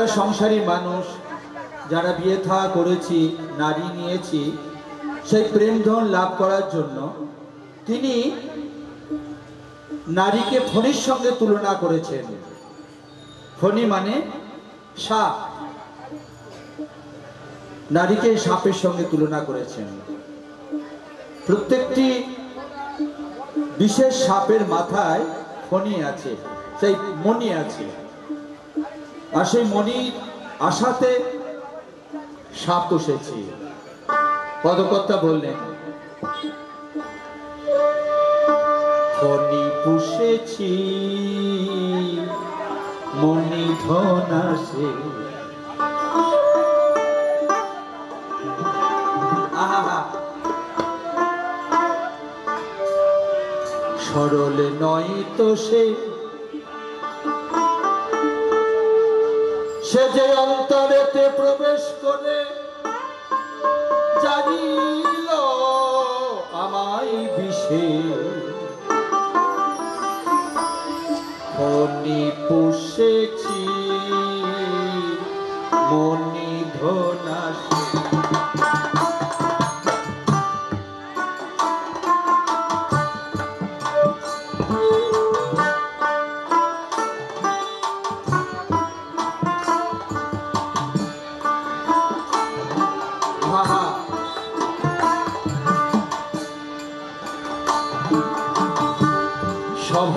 যারা সংসারী মানুষ, যারা বিয়ে থা করেছি, নারী নিয়েছি, সেই প্রেম ধন লাভ করার জন্য তিনি নারীকে ফণির সঙ্গে তুলনা করেছেন। ফণি মানে সাপ। নারীকে সাপের সঙ্গে তুলনা করেছেন। প্রত্যেকটি বিশেষ সাপের মাথায় ফণি আছে, সেই মণি আছে। আর সেই মণির আশাতে সাপ বসেছে পদকর্তা বললেন ফণি পুষেছি মণি ধন আসে। সরল নয় তো সে সে যে অন্তরেতে প্রবেশ করে জানিল আমায় বিষে। মনি পুষেছি মনি ধনাসে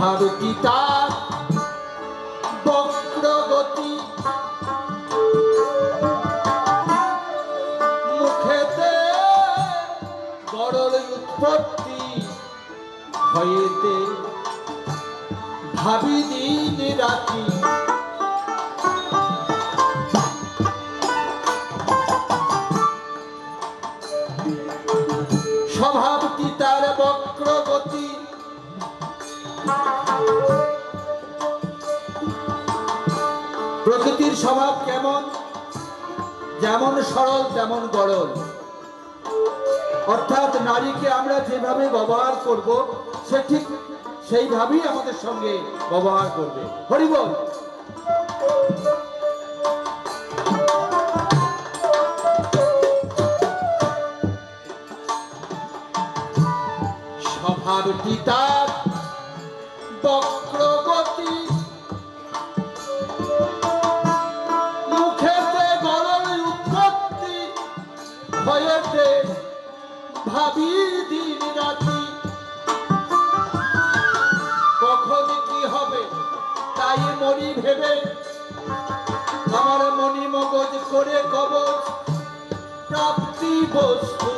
কি তার বক্রগতি। মুখেতে গরল উৎপত্তি হয়েতে ভাবি দিন রাতি স্বভাব কেমন? যেমন সরল, তেমন গরল অর্থাৎ নারীকে আমরা যেভাবে ব্যবহার করব, সে ঠিক সেইভাবেই আমাদের সঙ্গে ব্যবহার করবে। হরিবল স্বভাবটি তার ভাবি দিন রাতি কখন হবে তাই মনি ভেবে। আমার মনি মগজ করে কবচ, প্রাপ্তি বস্তু।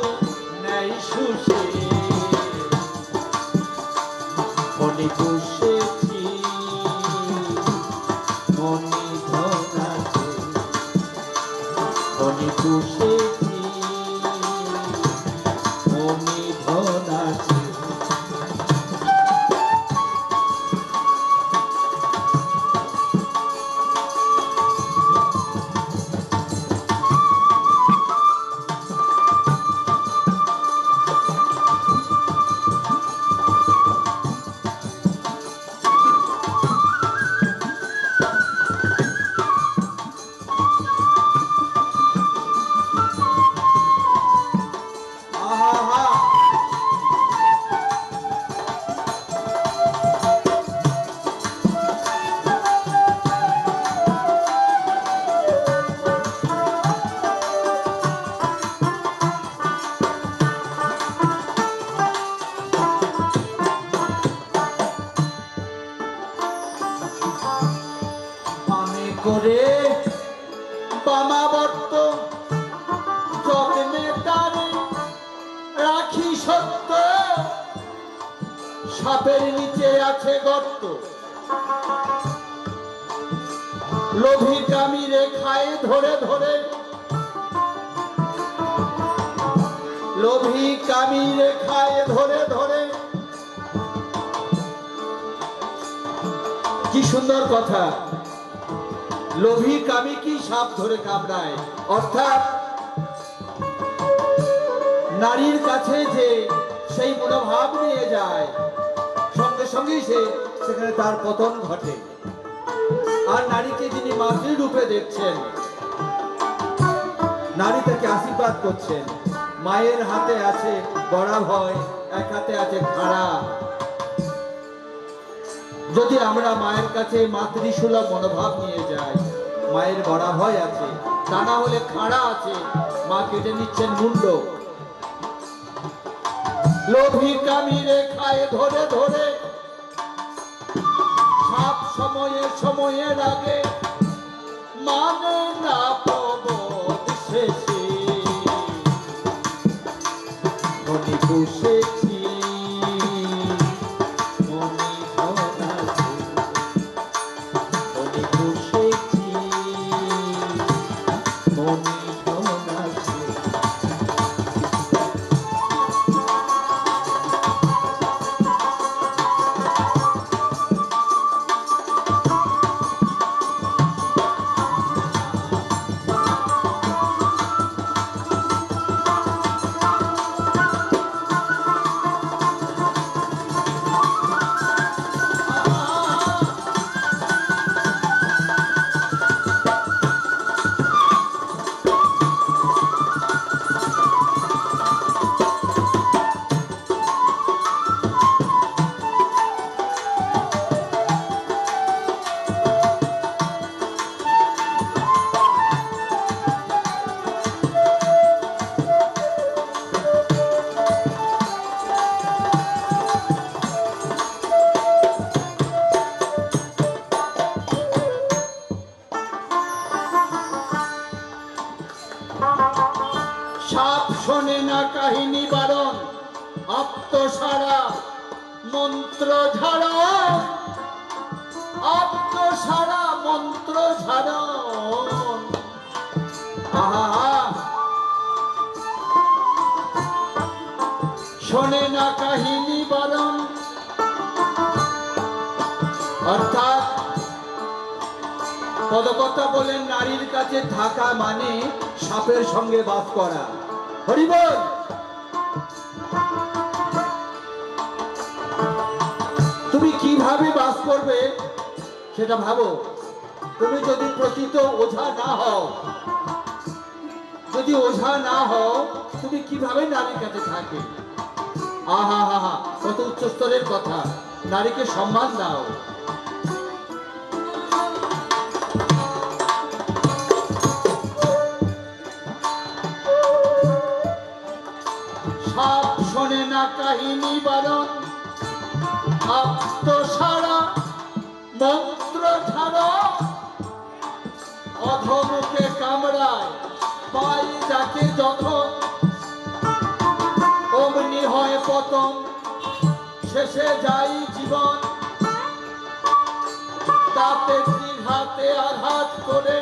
করে বামাবর্ত যত্নে তারে রাখি সত্য। সাপের নিচে আছে গর্ত। লোভী কামি রেখায় ধরে ধরে। লোভী কামি রেখায় ধরে ধরে। কি সুন্দর কথা। লোভী কামি কি সাপ ধরে কামড়ায়? অর্থাৎ, নারীর কাছে যে সেই মনোভাব নিয়ে যায়, সঙ্গে সঙ্গেই সে সেখানে তার পতন ঘটে। আর নারীকে যিনি মাতৃরূপে দেখছেন, নারী তাকে আশীর্বাদ করছেন। মায়ের হাতে আছে বড়া ভয়, এক হাতে আছে খাড়া। যদি আমরা মায়ের কাছে মাতৃসুলভ মনোভাব নিয়ে যাই, মায়ের বড়া ভয় আছে, তা না হলে খাড়া আছে, মা কেটে নিচ্ছেন মুন্ড। লোভী কামি রেখায় ধরে ধরে সব সময়ে সময়ের আগে মানে না কাহিনী বারণ, আত্মসারা, মন্ত্র ঝাড়। আত্মসারা, মন্ত্র ঝাড়। শোনে না কাহিনী বারণ। অর্থাৎ পদকথা বলেন নারীর কাছে থাকা মানে সাপের সঙ্গে বাস করা। হরিবল। তুমি কীভাবে বাস করবে সেটা ভাবো। তুমি যদি প্রকৃত ওঝা না হও, যদি ওঝা না হও, তুমি কীভাবে নারীর কাছে থাকে আহা হা হা কত উচ্চ স্তরের কথা। নারীকে সম্মান দাও। যাকে যখন অমনি হয় পতন শেষে যাই জীবন। তাতে হাতে আঘাত করে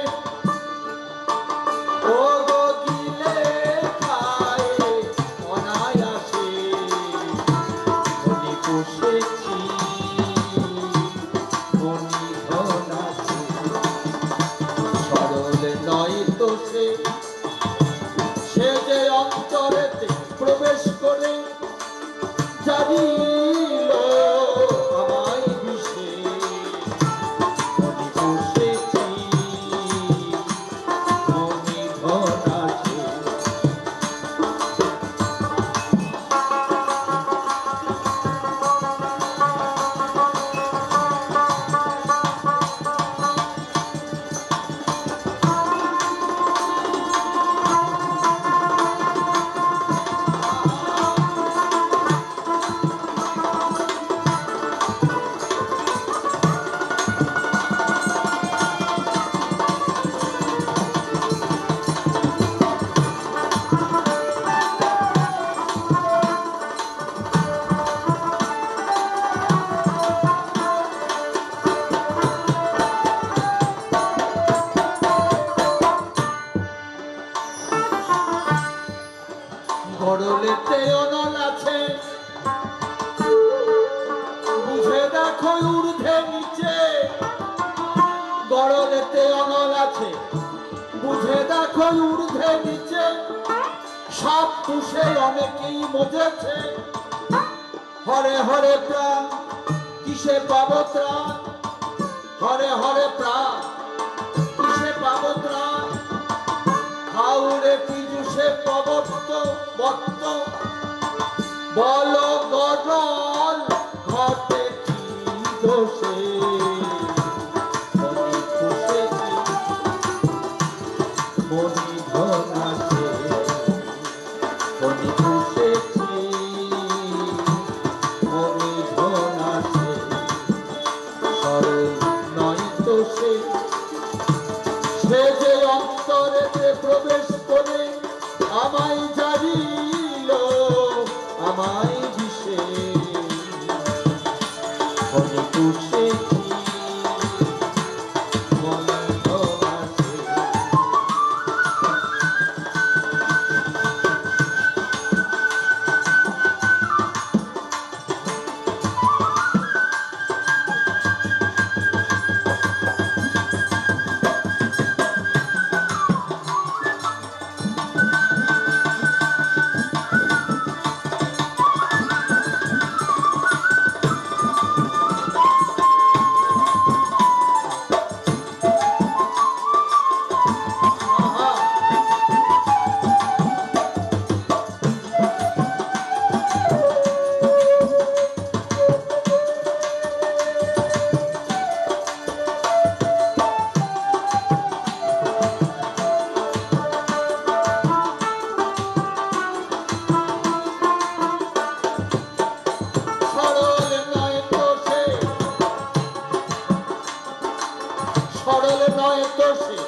অনেকেই মজেছে? হরে হরে প্রাণ, কিসে পাব ত্রাণ? হরে হরে প্রাণ, কিসে পাবো ত্রাণ? হাউরে পীযুষে পবত্ত বত্ত বল Ryan